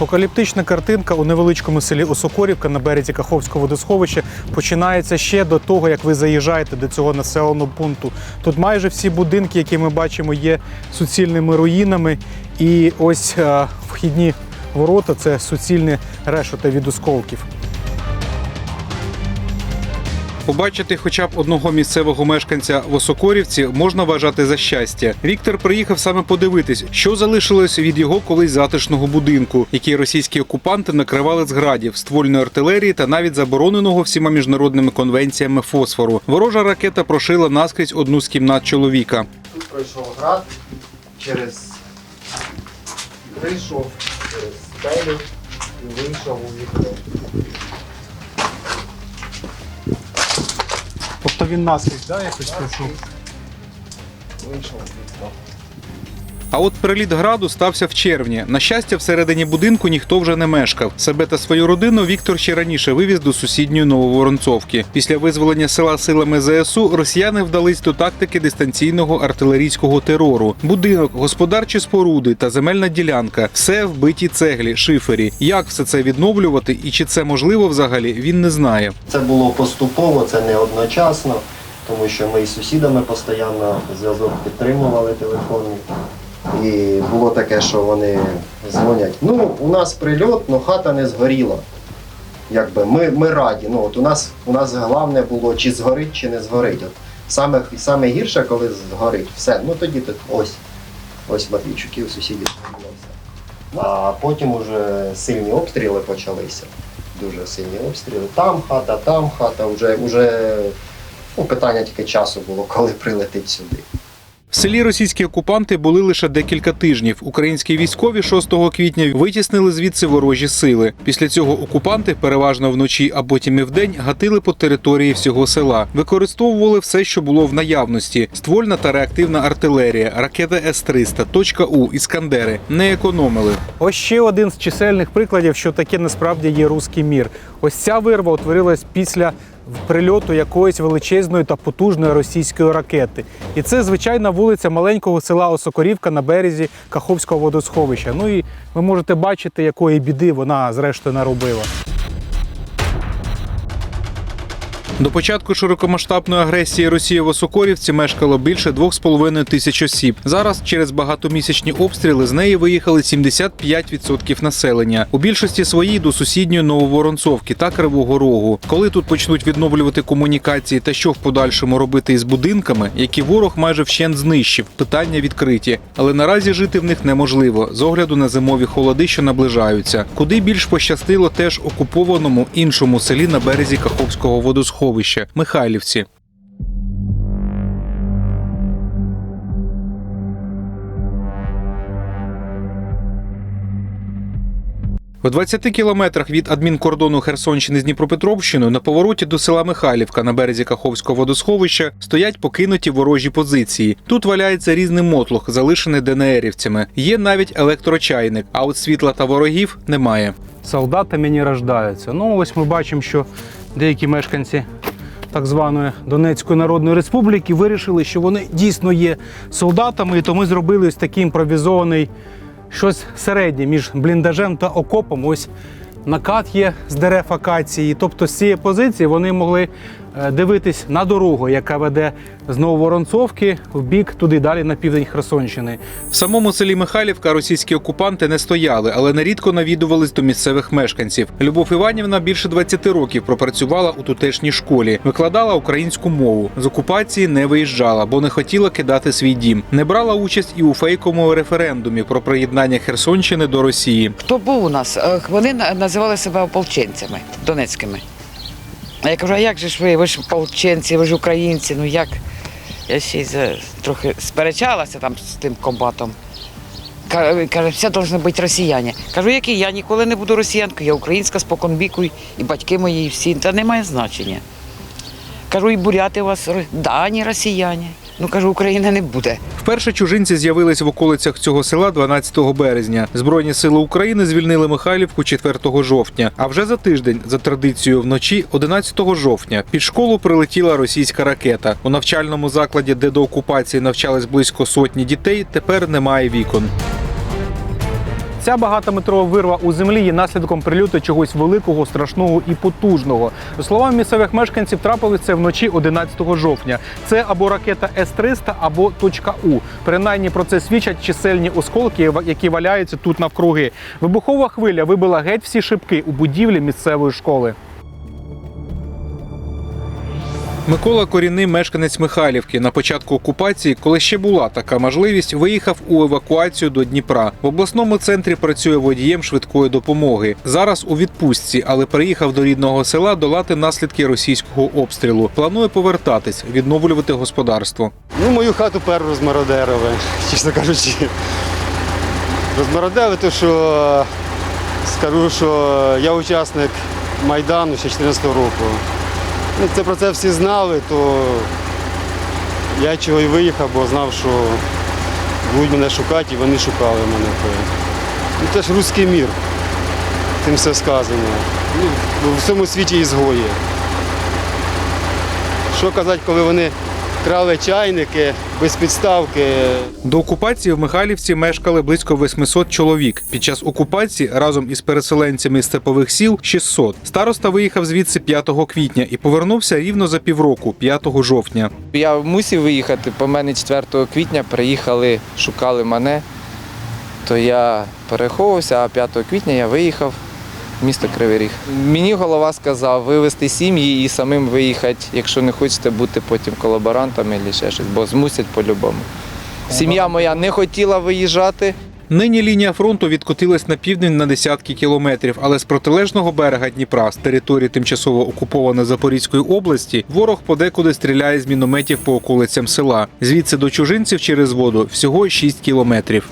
Апокаліптична картинка у невеличкому селі Осокорівка на березі Каховського водосховища починається ще до того, як ви заїжджаєте до цього населеного пункту. Тут майже всі будинки, які ми бачимо, є суцільними руїнами. І ось е, вхідні ворота це суцільне решета від осколків. Побачити хоча б одного місцевого мешканця в Осокорівці можна вважати за щастя. Віктор приїхав саме подивитись, що залишилось від його колись затишного будинку, який російські окупанти накривали з градів, ствольної артилерії та навіть забороненого всіма міжнародними конвенціями фосфору. Ворожа ракета прошила наскрізь одну з кімнат чоловіка. Тут пройшов град через кришу, через стелю і вийшов у вікно. Тобто він наскрізь, да, якось пройшов? Вийшов вікно. А от приліт граду стався в червні. На щастя, всередині будинку ніхто вже не мешкав. Себе та свою родину Віктор ще раніше вивіз до сусідньої Нововоронцовки. Після визволення села силами ЗСУ росіяни вдались до тактики дистанційного артилерійського терору. Будинок, господарчі споруди та земельна ділянка все вбиті цеглі, шифері. Як все це відновлювати і чи це можливо взагалі, він не знає. Це було поступово, це не одночасно, тому що ми із сусідами постійно зв'язок підтримували телефонний. І було таке, що вони дзвонять. Ну, у нас прильот, але хата не згоріла. Якби ми, ми раді. Ну, от у нас у нас головне було, чи згорить, чи не згорить. От саме, саме гірше, коли згорить. Все, ну тоді тут ось. Ось Матвійчуків, сусідів згоріло все. А потім уже сильні обстріли почалися. Дуже сильні обстріли. Там хата, там хата, вже, вже ну, питання тільки часу було, коли прилетить сюди. В селі російські окупанти були лише декілька тижнів. Українські військові 6 квітня витіснили звідси ворожі сили. Після цього окупанти, переважно вночі, а потім і вдень, гатили по території всього села. Використовували все, що було в наявності: ствольна та реактивна артилерія, ракета С-300, точка У, іскандери. Не економили. Ось ще один з чисельних прикладів, що таке насправді є руський мір. Ось ця вирва утворилась після прильоту якоїсь величезної та потужної російської ракети. І це звичайна вулиця маленького села Осокорівка на березі Каховського водосховища. Ну і ви можете бачити, якої біди вона зрештою наробила. До початку широкомасштабної агресії Росії в Осокорівці мешкало більше 2,5 тисяч осіб. Зараз через багатомісячні обстріли з неї виїхали 75% населення. У більшості своїй до сусідньої Нововоронцовки та Кривого Рогу. Коли тут почнуть відновлювати комунікації та що в подальшому робити із будинками, які ворог майже вщент знищив, питання відкриті. Але наразі жити в них неможливо з огляду на зимові холоди, що наближаються. Куди більш пощастило теж окупованому іншому селі на березі Каховського водосховища Михайлівці. В 20 кілометрах від адмінкордону Херсонщини з Дніпропетровщиною на повороті до села Михайлівка на березі Каховського водосховища стоять покинуті ворожі позиції. Тут валяється різний мотлох, залишений ДНРівцями. Є навіть електрочайник, а от світла та ворогів немає. Солдатами не рождаються. Ну ось ми бачимо, що деякі мешканці так званої Донецької Народної Республіки вирішили, що вони дійсно є солдатами, і то ми зробили ось такий імпровізований щось середнє між бліндажем та окопом. Ось накат є з дерев акації. Тобто з цієї позиції вони могли дивитись на дорогу, яка веде з Нововоронцовки в бік туди далі на південь Херсонщини. В самому селі Михайлівка російські окупанти не стояли, але нерідко навідувались до місцевих мешканців. Любов Іванівна більше 20 років пропрацювала у тутешній школі, викладала українську мову. З окупації не виїжджала, бо не хотіла кидати свій дім. Не брала участь і у фейковому референдумі про приєднання Херсонщини до Росії. Хто був у нас? Е, Вони називали себе ополченцями донецькими. А я кажу, а як же ж ви? Ви ж полченці, ви ж українці, ну як? Я ще й за, трохи сперечалася там з тим комбатом. Ка- Каже, все повинні бути росіяни. Кажу, який я ніколи не буду росіянкою, я українська споконвіку, і батьки мої, і всі, та немає значення. Кажу, і буряти у вас ро- росіяни. Ну кажу, України не буде. Вперше чужинці з'явились в околицях цього села 12 березня. Збройні сили України звільнили Михайлівку 4 жовтня. А вже за тиждень, за традицією, вночі 11 жовтня, під школу прилетіла російська ракета. У навчальному закладі, де до окупації навчались близько сотні дітей, тепер немає вікон. Ця багатометрова вирва у землі є наслідком прильоту чогось великого, страшного і потужного. За словами місцевих мешканців, трапилось це вночі 11 жовтня. Це або ракета С-300, або точка У. Принаймні про це свідчать чисельні осколки, які валяються тут навкруги. Вибухова хвиля вибила геть всі шибки у будівлі місцевої школи. Микола Корінний, мешканець Михайлівки. На початку окупації, коли ще була така можливість, виїхав у евакуацію до Дніпра. В обласному центрі працює водієм швидкої допомоги. Зараз у відпустці, але приїхав до рідного села долати наслідки російського обстрілу. Планує повертатись, відновлювати господарство. Ну, мою хату першу розмародерили, чесно кажучи. Розмародерили, то що скажу, що я учасник Майдану ще 14 року. Ну, це про це всі знали, то я чого і виїхав, бо знав, що будуть мене шукати, і вони шукали мене. Ну, це ж руський мір, тим все сказано. Ну, в всьому світі ізгої. Що казати, коли вони крали чайники без підставки. До окупації в Михайлівці мешкали близько 800 чоловік. Під час окупації разом із переселенцями з степових сіл 600. Староста виїхав звідси 5 квітня і повернувся рівно за півроку, 5 жовтня. Я мусив виїхати, по мене 4 квітня приїхали, шукали мене, то я переховувався, а 5 квітня я виїхав місто Кривий Ріг. Мені голова сказав вивезти сім'ї і самим виїхати, якщо не хочете бути потім колаборантами або ще щось, бо змусять по-любому. Сім'я моя не хотіла виїжджати. Нині лінія фронту відкотилась на південь на десятки кілометрів, але з протилежного берега Дніпра, з території тимчасово окупованої Запорізької області, ворог подекуди стріляє з мінометів по околицям села. Звідси до чужинців через воду всього 6 кілометрів.